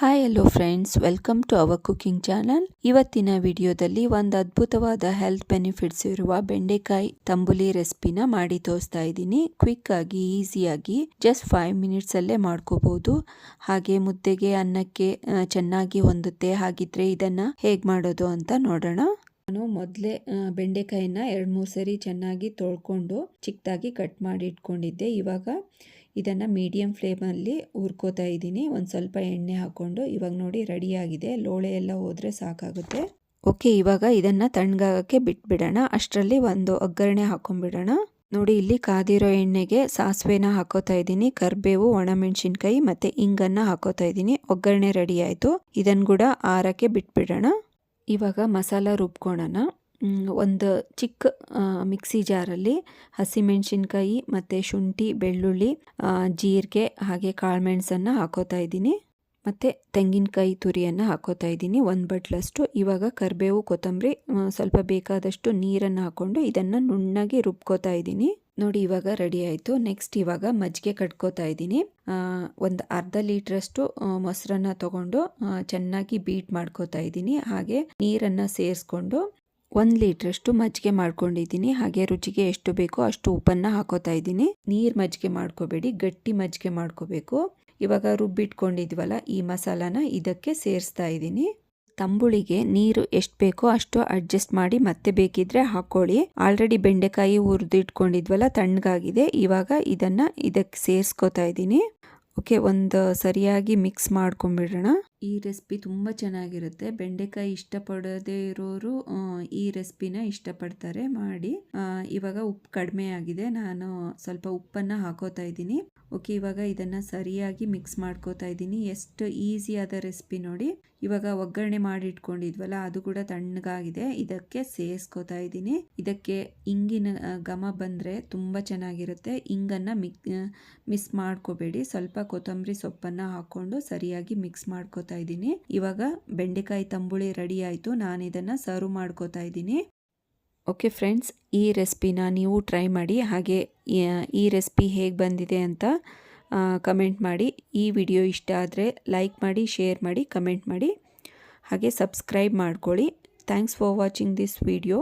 Hi hello friends welcome to our cooking channel ಇವತ್ತಿನ ವಿಡಿಯೋದಲ್ಲಿ ಒಂದು ಅದ್ಭುತವಾದ ಹೆಲ್ತ್ ಬೆನಿಫಿಟ್ಸ್ ಇರುವ ಬೆಂಡೆಕಾಯಿ ತಂಬುಲಿ ರೆಸಿಪಿನ ಮಾಡಿ ತೋರಿಸ್ತಾ ಇದ್ದೀನಿ. ಕ್ವಿಕ್ ಆಗಿ ಈಸಿಯಾಗಿ ಜಸ್ಟ್ ಫೈವ್ ಮಿನಿಟ್ಸ್ ಅಲ್ಲೇ ಮಾಡ್ಕೋಬಹುದು ಹಾಗೆ ಮುದ್ದೆಗೆ ಅನ್ನಕ್ಕೆ ಚೆನ್ನಾಗಿ ಹೊಂದುತ್ತೆ. ಹಾಗಿದ್ರೆ ಇದನ್ನ ಹೇಗೆ ಮಾಡೋದು ಅಂತ ನೋಡೋಣ. ನಾನು ಮೊದಲೇ ಬೆಂಡೆಕಾಯಿನ ಎರಡು ಮೂರು ಸರಿ ಚೆನ್ನಾಗಿ ತೊಳ್ಕೊಂಡು ಚಿಕ್ಕದಾಗಿ ಕಟ್ ಮಾಡಿ ಇಟ್ಕೊಂಡಿದ್ದೆ. ಇವಾಗ ಇದನ್ನು ಮೀಡಿಯಮ್ ಫ್ಲೇಮಲ್ಲಿ ಹುರ್ಕೋತಾ ಇದ್ದೀನಿ. ಒಂದು ಸ್ವಲ್ಪ ಎಣ್ಣೆ ಹಾಕ್ಕೊಂಡು ಇವಾಗ ನೋಡಿ ರೆಡಿಯಾಗಿದೆ ಲೋಳೆ ಎಲ್ಲ ಹೋದರೆ ಸಾಕಾಗುತ್ತೆ. ಓಕೆ, ಇವಾಗ ಇದನ್ನು ತಣ್ಣಗಾಗಕ್ಕೆ ಬಿಟ್ಬಿಡೋಣ. ಅಷ್ಟರಲ್ಲಿ ಒಂದು ಒಗ್ಗರಣೆ ಹಾಕೊಂಡ್ಬಿಡೋಣ. ನೋಡಿ, ಇಲ್ಲಿ ಕಾದಿರೋ ಎಣ್ಣೆಗೆ ಸಾಸಿವೆನ ಹಾಕೋತಾ ಇದ್ದೀನಿ. ಕರ್ಬೇವು, ಒಣಮೆಣಸಿನ್ಕಾಯಿ ಮತ್ತು ಇಂಗನ್ನ ಹಾಕೋತಾ ಇದ್ದೀನಿ. ಒಗ್ಗರಣೆ ರೆಡಿ ಆಯಿತು. ಇದನ್ನು ಕೂಡ ಆರಕ್ಕೆ ಬಿಟ್ಬಿಡೋಣ. ಇವಾಗ ಮಸಾಲ ರುಬ್ಕೊಳ್ಳೋಣ ಒಂದು ಚಿಕ್ಕ ಮಿಕ್ಸಿ ಜಾರಲ್ಲಿ ಹಸಿಮೆಣಸಿನ್ಕಾಯಿ ಮತ್ತು ಶುಂಠಿ, ಬೆಳ್ಳುಳ್ಳಿ ಜೀರಿಗೆ ಹಾಗೆ ಕಾಳುಮೆಣಸನ್ನು ಹಾಕೋತಾ ಇದ್ದೀನಿ. ಮತ್ತು ತೆಂಗಿನಕಾಯಿ ತುರಿಯನ್ನು ಹಾಕೋತಾ ಇದ್ದೀನಿ ಒಂದು ಬಟ್ಲಷ್ಟು. ಇವಾಗ ಕರಿಬೇವು, ಕೊತ್ತಂಬರಿ ಸ್ವಲ್ಪ ಬೇಕಾದಷ್ಟು ನೀರನ್ನು ಹಾಕ್ಕೊಂಡು ಇದನ್ನು ನುಣ್ಣಗೆ ರುಬ್ಕೋತಾ ಇದ್ದೀನಿ. ನೋಡಿ, ಇವಾಗ ರೆಡಿ ಆಯಿತು. ನೆಕ್ಸ್ಟ್ ಇವಾಗ ಮಜ್ಜಿಗೆ ಕಟ್ಕೋತಾ ಇದ್ದೀನಿ. ಒಂದು ಅರ್ಧ ಲೀಟ್ರಷ್ಟು ಮೊಸರನ್ನ ತಗೊಂಡು ಚೆನ್ನಾಗಿ ಬೀಟ್ ಮಾಡ್ಕೋತಾ ಇದ್ದೀನಿ. ಹಾಗೆ ನೀರನ್ನು ಸೇರಿಸ್ಕೊಂಡು ಒಂದು ಲೀಟ್ರಷ್ಟು ಮಜ್ಜಿಗೆ ಮಾಡ್ಕೊಂಡಿದ್ದೀನಿ. ಹಾಗೆ ರುಚಿಗೆ ಎಷ್ಟು ಬೇಕೋ ಅಷ್ಟು ಉಪ್ಪನ್ನು ಹಾಕೋತಾ ಇದ್ದೀನಿ. ನೀರು ಮಜ್ಜಿಗೆ ಮಾಡ್ಕೋಬೇಡಿ, ಗಟ್ಟಿ ಮಜ್ಜಿಗೆ ಮಾಡ್ಕೋಬೇಕು. ಇವಾಗ ರುಬ್ಬಿಟ್ಕೊಂಡಿದ್ವಲ್ಲ ಈ ಮಸಾಲಾನ ಇದಕ್ಕೆ ಸೇರಿಸ್ತಾ ಇದ್ದೀನಿ. ತಂಬುಳಿಗೆ ನೀರು ಎಷ್ಟು ಬೇಕೋ ಅಷ್ಟು ಅಡ್ಜಸ್ಟ್ ಮಾಡಿ ಮತ್ತೆ ಬೇಕಿದ್ರೆ ಹಾಕೊಳ್ಳಿ. ಆಲ್ರೆಡಿ ಬೆಂಡೆಕಾಯಿ ಹುರಿದಿಟ್ಕೊಂಡಿದ್ವಲ್ಲ, ತಣ್ಣಗಾಗಿದೆ. ಇವಾಗ ಇದನ್ನ ಇದಕ್ಕೆ ಸೇರಿಸ್ಕೋತಾ ಇದ್ದೀನಿ. ಓಕೆ, ಒಂದು ಸರಿಯಾಗಿ ಮಿಕ್ಸ್ ಮಾಡ್ಕೊಂಬಿಡೋಣ ಈ ರೆಸಿಪಿ ತುಂಬ ಚೆನ್ನಾಗಿರುತ್ತೆ. ಬೆಂಡೆಕಾಯಿ ಇಷ್ಟಪಡದೇ ಇರೋರು ಈ ರೆಸಿಪಿನ ಇಷ್ಟಪಡ್ತಾರೆ. ಮಾಡಿ ಇವಾಗ ಉಪ್ಪು ಕಡಿಮೆ ಆಗಿದೆ. ನಾನು ಸ್ವಲ್ಪ ಉಪ್ಪನ್ನು ಹಾಕೋತಾ ಇದ್ದೀನಿ. ಓಕೆ, ಇವಾಗ ಇದನ್ನು ಸರಿಯಾಗಿ ಮಿಕ್ಸ್ ಮಾಡ್ಕೋತಾ ಇದ್ದೀನಿ. ಎಷ್ಟು ಈಸಿಯಾದ ರೆಸಿಪಿ ನೋಡಿ. ಇವಾಗ ಒಗ್ಗರಣೆ ಮಾಡಿ ಇಟ್ಕೊಂಡಿದ್ವಲ್ಲ ಅದು ಕೂಡ ತಣ್ಣಗಾಗಿದೆ. ಇದಕ್ಕೆ ಸೇರಿಸ್ಕೋತಾ ಇದ್ದೀನಿ. ಇದಕ್ಕೆ ಇಂಗಿನ ಘಮ ಬಂದರೆ ತುಂಬ ಚೆನ್ನಾಗಿರುತ್ತೆ. ಇಂಗನ್ನು ಮಿಕ್ ಮಿಸ್ ಮಾಡ್ಕೋಬೇಡಿ. ಸ್ವಲ್ಪ ಕೊತ್ತಂಬರಿ ಸೊಪ್ಪನ್ನು ಹಾಕ್ಕೊಂಡು ಸರಿಯಾಗಿ ಮಿಕ್ಸ್ ಮಾಡ್ಕೋತಾ ಇದ್ದೀನಿ. ಇವಾಗ ಬೆಂಡೆಕಾಯಿ ತಂಬುಳಿ ರೆಡಿ ಆಯಿತು. ನಾನು ಇದನ್ನು ಸರ್ವ್ ಮಾಡ್ಕೋತಾ ಇದ್ದೀನಿ. ಓಕೆ ಫ್ರೆಂಡ್ಸ್, ಈ ರೆಸಿಪಿನ ನೀವು ಟ್ರೈ ಮಾಡಿ. ಹಾಗೆ ಈ ರೆಸಿಪಿ ಹೇಗೆ ಬಂದಿದೆ ಅಂತ ಕಮೆಂಟ್ ಮಾಡಿ. ಈ ವಿಡಿಯೋ ಇಷ್ಟ ಆದರೆ ಲೈಕ್ ಮಾಡಿ, ಶೇರ್ ಮಾಡಿ, ಕಮೆಂಟ್ ಮಾಡಿ. ಹಾಗೆ ಸಬ್ಸ್ಕ್ರೈಬ್ ಮಾಡ್ಕೊಳ್ಳಿ. Thanks for watching this video.